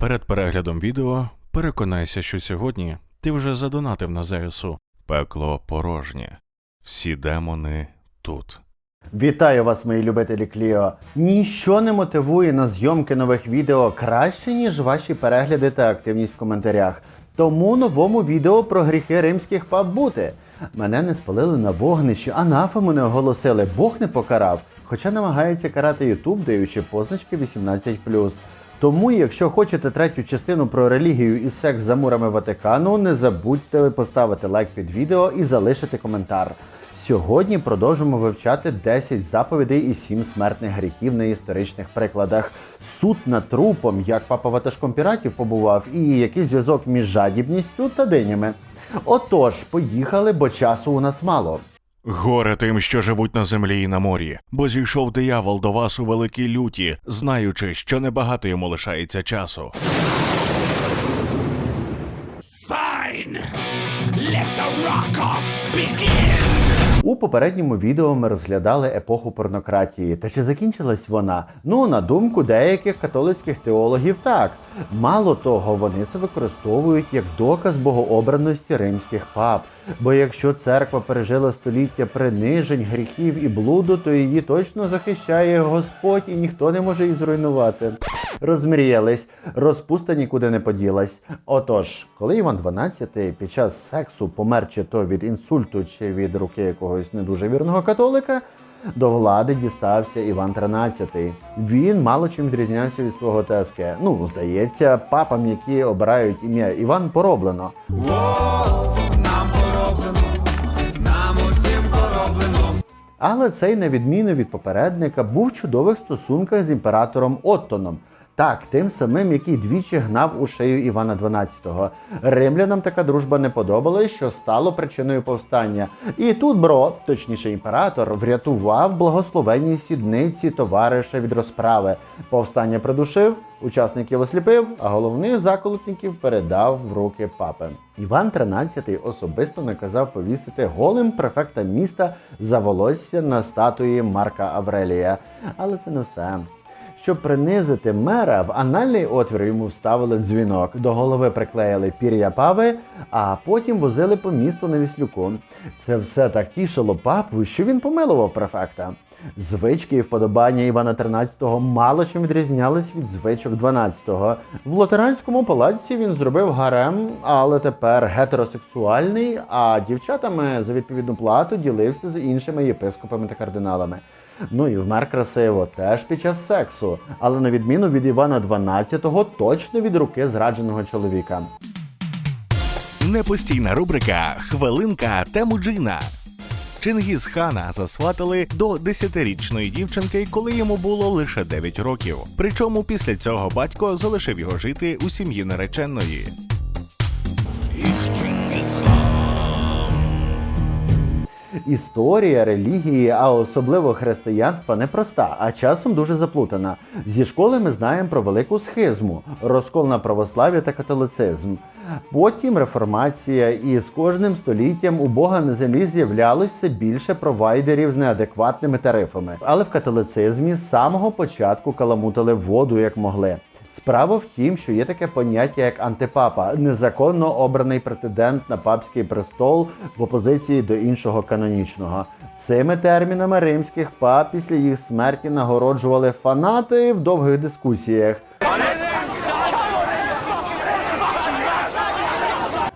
Перед переглядом відео переконайся, що сьогодні ти вже задонатив на ЗСУ. Пекло порожнє. Всі демони тут. Вітаю вас, мої любителі Кліо. Ніщо не мотивує на зйомки нових відео краще, ніж ваші перегляди та активність в коментарях. Тому новому відео про гріхи римських пап бути. Мене не спалили на вогнищі, анафему не оголосили, Бог не покарав, хоча намагається карати Ютуб, даючи позначки 18+. Тому, якщо хочете третю частину про релігію і секс за мурами Ватикану, не забудьте поставити лайк під відео і залишити коментар. Сьогодні продовжимо вивчати 10 заповідей і 7 смертних гріхів на історичних прикладах. Суд над трупом, як папа ватажком піратів побував, і який зв'язок між жадібністю та динями. Отож, поїхали, бо часу у нас мало. Горе тим, що живуть на землі і на морі, бо зійшов диявол до вас у великій люті, знаючи, що небагато йому лишається часу. Fine! Let the rock off begin! У попередньому відео ми розглядали епоху порнократії. Та чи закінчилась вона? Ну, на думку деяких католицьких теологів, так. Мало того, вони це використовують як доказ богообраності римських пап. Бо якщо церква пережила століття принижень, гріхів і блуду, то її точно захищає Господь і ніхто не може її зруйнувати. Розмріялись, розпуста нікуди не поділась. Отож, коли Іван XII під час сексу помер чи то від інсульту, чи від руки якогось не дуже вірного католика, до влади дістався Іван XIII. Він мало чим відрізнявся від свого ТСК. Ну, здається, папам, які обирають ім'я Іван, пороблено, Але цей, на відміну від попередника, був в чудових стосунках з імператором Оттоном. Так, тим самим, який двічі гнав у шею Івана XII. Римлянам така дружба не подобалась, що стало причиною повстання. І тут бро, точніше імператор, врятував благословенні сідниці товариша від розправи. Повстання придушив, учасників осліпив, а головних заколотників передав в руки папи. Іван XIII особисто наказав повісити голим префекта міста за волосся на статуї Марка Аврелія. Але це не все. Щоб принизити мера, в анальний отвір йому вставили дзвінок, до голови приклеїли пір'я пави, а потім возили по місту на віслюку. Це все так тішило папу, що він помилував префекта. Звички і вподобання Івана XIII мало чим відрізнялись від звичок 12-го. В латеранському палаці він зробив гарем, але тепер гетеросексуальний, а дівчатами за відповідну плату ділився з іншими єпископами та кардиналами. Ну і вмер красиво, теж під час сексу, але на відміну від Івана XII, точно від руки зрадженого чоловіка. Непостійна рубрика Хвилинка Темуджина. Чингіз хана засватали до 10-річної дівчинки, коли йому було лише 9 років. Причому після цього батько залишив його жити у сім'ї нареченої. Історія релігії, а особливо християнства, непроста, а часом дуже заплутана. Зі школи ми знаємо про велику схизму, розкол на православ'я та католицизм. Потім реформація, і з кожним століттям у Бога на землі з'являлось все більше провайдерів з неадекватними тарифами. Але в католицизмі з самого початку каламутили воду як могли. Справа в тім, що є таке поняття як антипапа, незаконно обраний претендент на папський престол в опозиції до іншого канонічного. Цими термінами римських пап після їх смерті нагороджували фанати в довгих дискусіях.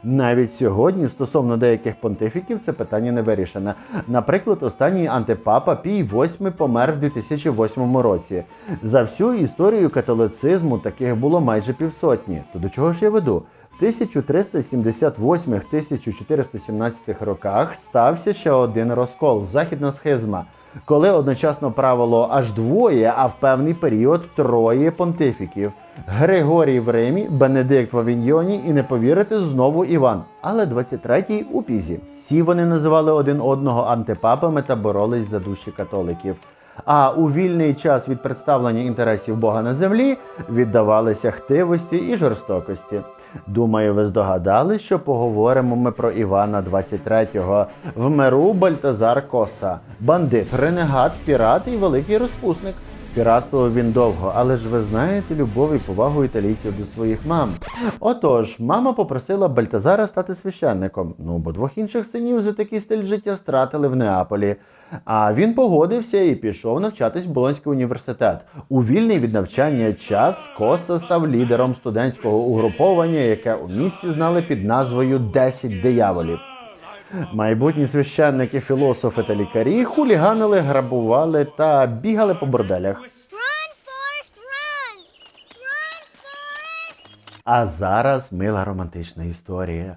Навіть сьогодні стосовно деяких понтифіків це питання не вирішене. Наприклад, останній антипапа Пій VIII помер в 2008 році. За всю історію католицизму таких було майже півсотні. То до чого ж я веду? В 1378-1417 роках стався ще один розкол західна схизма коли одночасно правило аж двоє, а в певний період троє понтифіків: Григорій в Римі, Бенедикт в Авіньйоні і не повірите знову Іван. Але 23-й у Пізі. Всі вони називали один одного антипапами та боролись за душі католиків. А у вільний час від представлення інтересів Бога на землі віддавалися хтивості і жорстокості. Думаю, ви здогадали, що поговоримо ми про Івана 23-го. В миру Бальтазар Коса, бандит, ренегат, пірат і великий розпусник. Піратствував він довго, але ж ви знаєте любов і повагу італійців до своїх мам. Отож, мама попросила Бальтазара стати священником. Ну, бо двох інших синів за такий стиль життя стратили в Неаполі. А він погодився і пішов навчатись в Болонський університет. У вільний від навчання час Коса став лідером студентського угруповання, яке у місті знали під назвою «10 дияволів. Майбутні священники, філософи та лікарі хуліганили, грабували та бігали по борделях. А зараз мила романтична історія.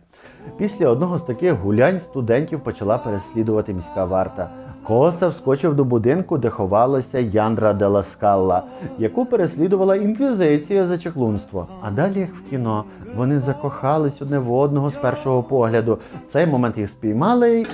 Після одного з таких гулянь студентів почала переслідувати міська варта. Коса вскочив до будинку, де ховалася Яндра де Ласкалла, яку переслідувала інквізиція за чеклунство. А далі, як в кіно, вони закохались одне в одного з першого погляду. Цей момент їх спіймали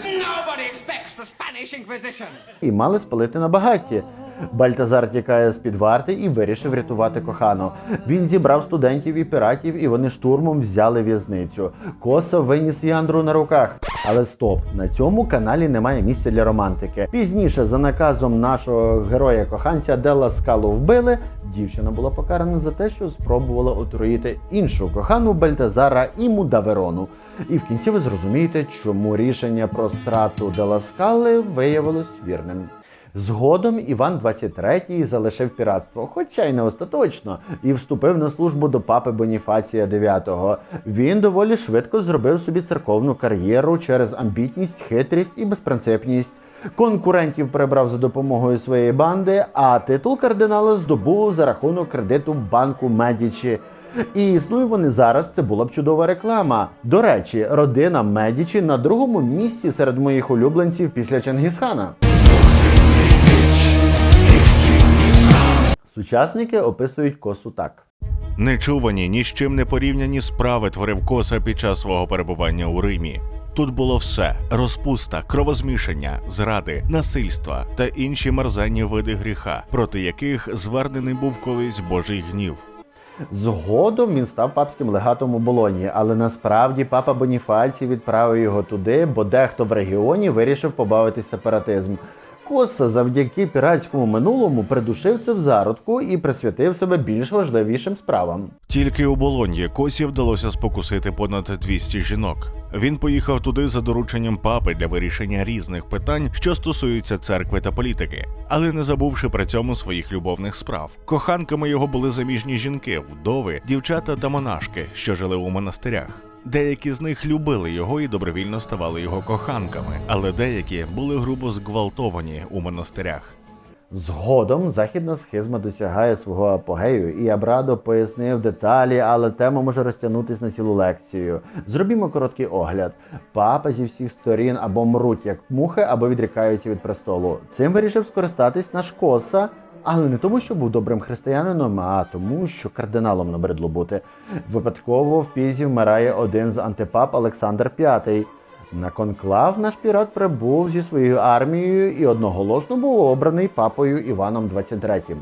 Inquisition. і мали спалити на багатті. Бальтазар тікає з під варти і вирішив рятувати кохану. Він зібрав студентів і піратів, і вони штурмом взяли в'язницю. Коса виніс Яндру на руках. Але стоп, на цьому каналі немає місця для романтики. Пізніше, за наказом нашого героя коханця Делла Скалу вбили. Дівчина була покарана за те, що спробувала отруїти іншу кохану Бальтазара і Мудаверону. І в кінці ви зрозумієте, чому рішення про страту Делла Скали виявилось вірним. Згодом Іван 23 залишив піратство, хоча й не остаточно, і вступив на службу до папи Боніфація IX. Він доволі швидко зробив собі церковну кар'єру через амбітність, хитрість і безпринципність. Конкурентів прибрав за допомогою своєї банди, а титул кардинала здобув за рахунок кредиту банку Медічі. І існує вони зараз. Це була б чудова реклама. До речі, родина Медічі на другому місці серед моїх улюбленців після Чингісхана. Сучасники описують косу так. Нечувані, ні з чим не порівняні справи творив коса під час свого перебування у Римі. Тут було все: розпуста, кровозмішання, зради, насильства та інші мерзенні види гріха, проти яких звернений був колись Божий гнів. Згодом він став папським легатом у Болоні, але насправді папа Боніфацій відправив його туди, бо дехто в регіоні вирішив побавитись сепаратизм. Коса завдяки піратському минулому придушив це в зародку і присвятив себе більш важливішим справам. Тільки у Болоньї Косі вдалося спокусити понад 200 жінок. Він поїхав туди за дорученням папи для вирішення різних питань, що стосуються церкви та політики, але не забувши при цьому своїх любовних справ. Коханками його були заміжні жінки, вдови, дівчата та монашки, що жили у монастирях. Деякі з них любили його і добровільно ставали його коханками, але деякі були грубо зґвалтовані у монастирях. Згодом західна схизма досягає свого апогею, і Абрадо пояснив деталі, але тема може розтягнутись на цілу лекцію. Зробімо короткий огляд. Папа зі всіх сторін або мруть як мухи, або відрікаються від престолу. Цим вирішив скористатись наш коса. Але не тому, що був добрим християнином, а тому, що кардиналом набридло бути. Випадково в Пізі вмирає один з антипап Олександр V. На конклав наш пірат прибув зі своєю армією і одноголосно був обраний папою Іваном XXIII.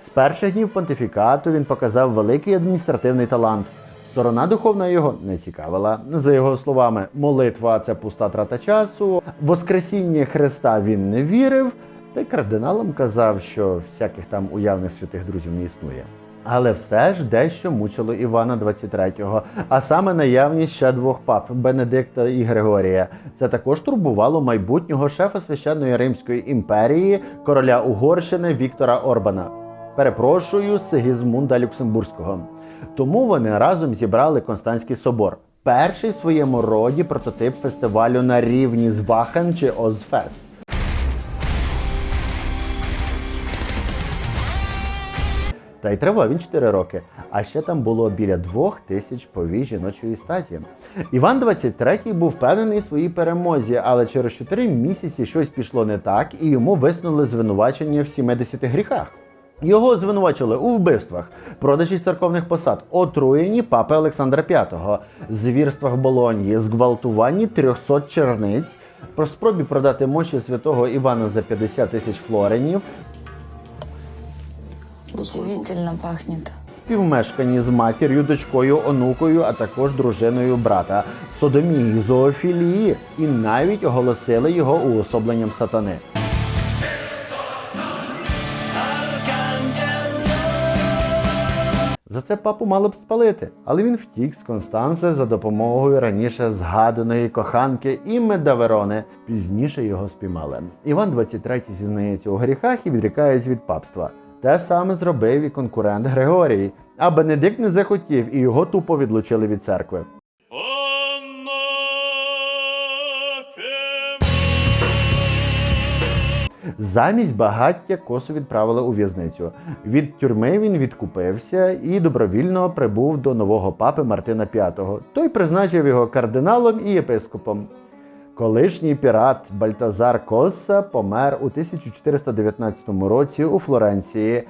З перших днів понтифікату він показав великий адміністративний талант. Сторона духовна його не цікавила. За його словами, молитва це пуста трата часу, Воскресіння Христа він не вірив, та й кардиналам казав, що всяких там уявних святих друзів не існує. Але все ж дещо мучило Івана 23-го, а саме наявність ще двох пап Бенедикта і Григорія. Це також турбувало майбутнього шефа священної Римської імперії, короля Угорщини Віктора Орбана. Перепрошую, Сигізмунда Люксембурзького. Тому вони разом зібрали Константський собор, перший в своєму роді прототип фестивалю на рівні з Вахен чи Озфест. Та й тривав він 4 роки. А ще там було біля двох тисяч повій жіночої статі. Іван 23 був впевнений в своїй перемозі, але через 4 місяці щось пішло не так, і йому висунули звинувачення в 70 гріхах. Його звинувачили у вбивствах, продажі церковних посад, отруєнні папи Олександра V, звірствах в Болоньї, зґвалтуванні 300 черниць, про спробі продати мощі святого Івана за 50 тисяч флоренів, Удивительно пахнет. співмешкані з матір'ю, дочкою, онукою, а також дружиною брата, содомії, зоофілії, і навіть оголосили його уособленням сатани. За це папу мало б спалити, але він втік з Констанце за допомогою раніше згаданої коханки Імми Даверони. Пізніше його спіймали. Іван 23 зізнається у гріхах і відрікається від папства. Те саме зробив і конкурент Григорій. А Бенедикт не захотів і його тупо відлучили від церкви. Замість багаття косу відправили у в'язницю. Від тюрми він відкупився і добровільно прибув до нового папи Мартина V. Той призначив його кардиналом і єпископом. Колишній пірат Бальтазар Косса помер у 1419 році у Флоренції.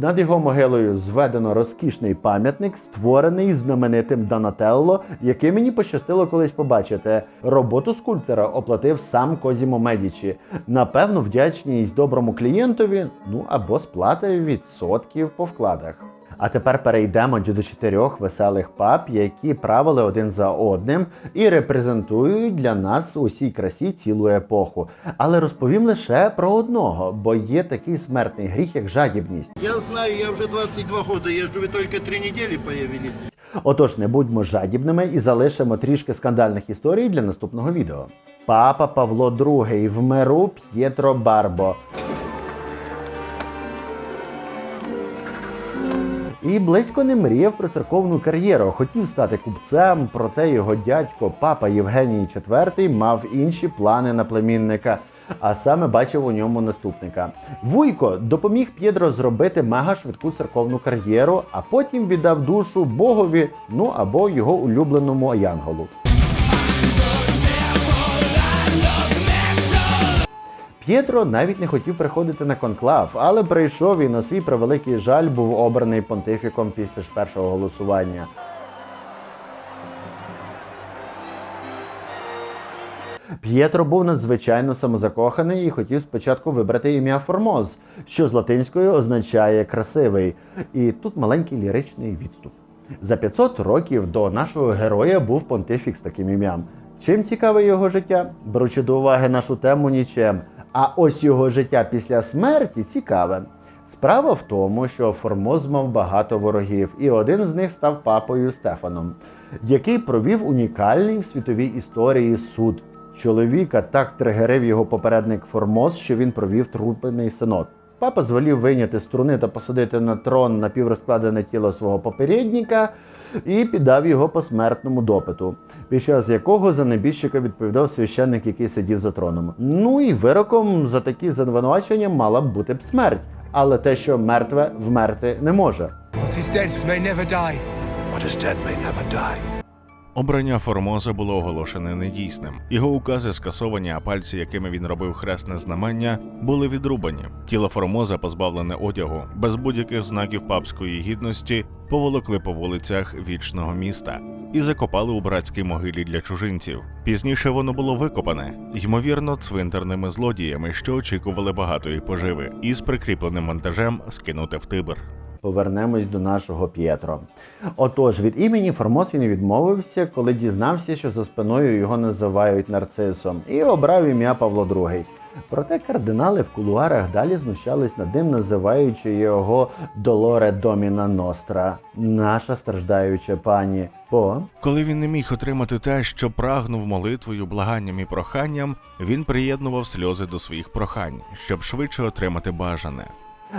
Над його могилою зведено розкішний пам'ятник, створений знаменитим Донателло, який мені пощастило колись побачити. Роботу скульптора оплатив сам Козімо Медічі. Напевно, вдячність доброму клієнтові, ну або сплата відсотків по вкладах. А тепер перейдемо до чотирьох веселих пап, які правили один за одним і репрезентують для нас у всій красі цілу епоху. Але розповім лише про одного, бо є такий смертний гріх, як жадібність. Я знаю, я уже 22 года езжу, вы только три недели появились. Отож, не будьмо жадібними і залишимо трішки скандальних історій для наступного відео. Папа Павло II в миру П'єтро Барбо. І близько не мріяв про церковну кар'єру. Хотів стати купцем, проте його дядько, папа Євгеній IV, мав інші плани на племінника. А саме бачив у ньому наступника. Вуйко допоміг П'єдро зробити мега швидку церковну кар'єру, а потім віддав душу Богові, ну або його улюбленому Янголу. П'єтро навіть не хотів приходити на конклав, але прийшов і на свій превеликий жаль був обраний понтифіком після ж першого голосування. П'єтро був надзвичайно самозакоханий і хотів спочатку вибрати ім'я Формоз, що з латинською означає красивий. І тут маленький ліричний відступ. За 500 років до нашого героя був понтифік з таким ім'ям. Чим цікаве його життя? Беручи до уваги нашу тему нічим. А ось його життя після смерті цікаве. Справа в тому, що Формоз мав багато ворогів, і один з них став папою Стефаном, який провів унікальний в світовій історії суд. Чоловіка так тригерив його попередник Формоз, що він провів трупний синод. Папа звелів вийняти струни та посадити на трон напіврозкладене тіло свого попередника і піддав його посмертному допиту, під час якого за небіжчика відповідав священник, який сидів за троном. Ну і вироком за такі звинувачення мала б бути б смерть. Але те, що мертве вмерти не може. What is dead may never die. What is dead may never die. Обрання Формоза було оголошене недійсним. Його укази скасовані, а пальці, якими він робив хресне знамення, були відрубані. Тіло Формоза, позбавлене одягу, без будь-яких знаків папської гідності, поволокли по вулицях вічного міста і закопали у братській могилі для чужинців. Пізніше воно було викопане, ймовірно, цвинтарними злодіями, що очікували багатої поживи, і з прикріпленим монтажем скинуте в Тибр. Повернемось до нашого П'єтро. Отож, від імені Формос він відмовився, коли дізнався, що за спиною його називають нарцисом, і обрав ім'я Павло II. Проте кардинали в кулуарах далі знущались над ним, називаючи його Долоре Доміна Ностра, наша страждаюча пані. Бо Коли він не міг отримати те, що прагнув молитвою, благанням і проханням, він приєднував сльози до своїх прохань, щоб швидше отримати бажане.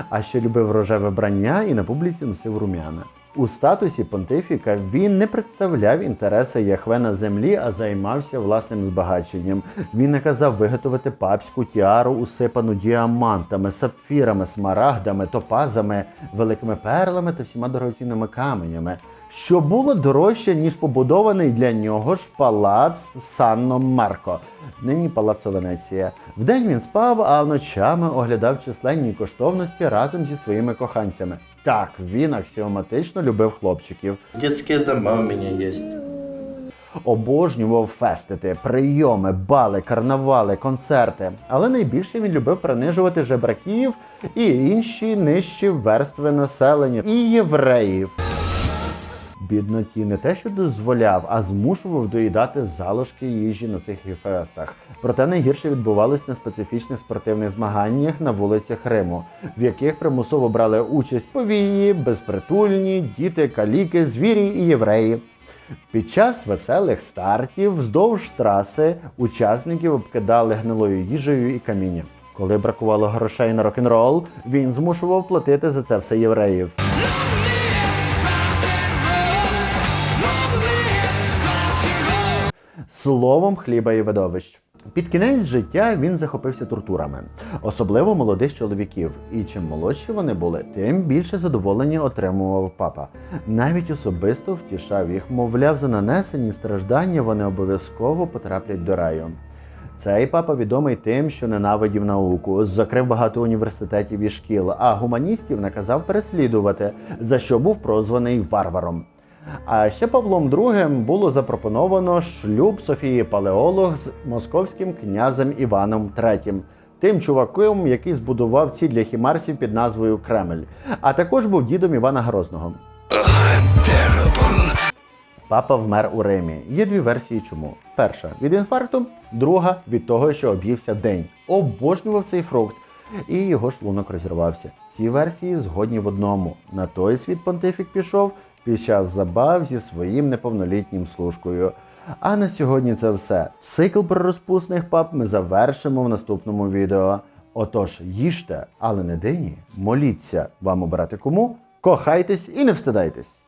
А ще любив рожеве брання і на публіці носив рум'яна. У статусі понтифіка він не представляв інтереси Яхве на землі, а займався власним збагаченням. Він наказав виготовити папську тіару, усипану діамантами, сапфірами, смарагдами, топазами, великими перлами та всіма дорогоцінними каменями. Що було дорожче, ніж побудований для нього ж палац Санно Марко, нині палацо Венеція. Вдень він спав, а ночами оглядав численні коштовності разом зі своїми коханцями. Так, він аксіоматично любив хлопчиків. Детские дома у меня есть. Обожнював фестити, прийоми, бали, карнавали, концерти. Але найбільше він любив принижувати жебраків і інші нижчі верстви населення і євреїв. Бідноті не те, що дозволяв, а змушував доїдати залишки їжі на цих фестах. Проте найгірше відбувалось на специфічних спортивних змаганнях на вулицях Риму, в яких примусово брали участь повії, безпритульні, діти, каліки, звірі і євреї. Під час веселих стартів вздовж траси учасників обкидали гнилою їжею і камінням. Коли бракувало грошей на рок-н-рол, він змушував платити за це все євреїв. Словом хліба і видовищ. Під кінець життя він захопився тортурами, особливо молодих чоловіків. І чим молодші вони були, тим більше задоволення отримував папа. Навіть особисто втішав їх, мовляв, за нанесені страждання вони обов'язково потраплять до раю. Цей папа відомий тим, що ненавидів науку, закрив багато університетів і шкіл, а гуманістів наказав переслідувати, за що був прозваний варваром. А ще Павлом II було запропоновано шлюб Софії Палеолог з московським князем Іваном III, тим чуваком, який збудував ці для хімарсів під назвою Кремль, а також був дідом Івана Грозного. Папа вмер у Римі. Є дві версії, чому. Перша від інфаркту, друга від того, що об'ївся день. Обожнював цей фрукт, і його шлунок розірвався. Ці версії згодні в одному. На той світ понтифік пішов під час забав зі своїм неповнолітнім служкою. А на сьогодні це все. Цикл про розпусних пап ми завершимо в наступному відео. Отож, їжте, але не дині, моліться вам обрати кому, кохайтесь і не встидайтесь.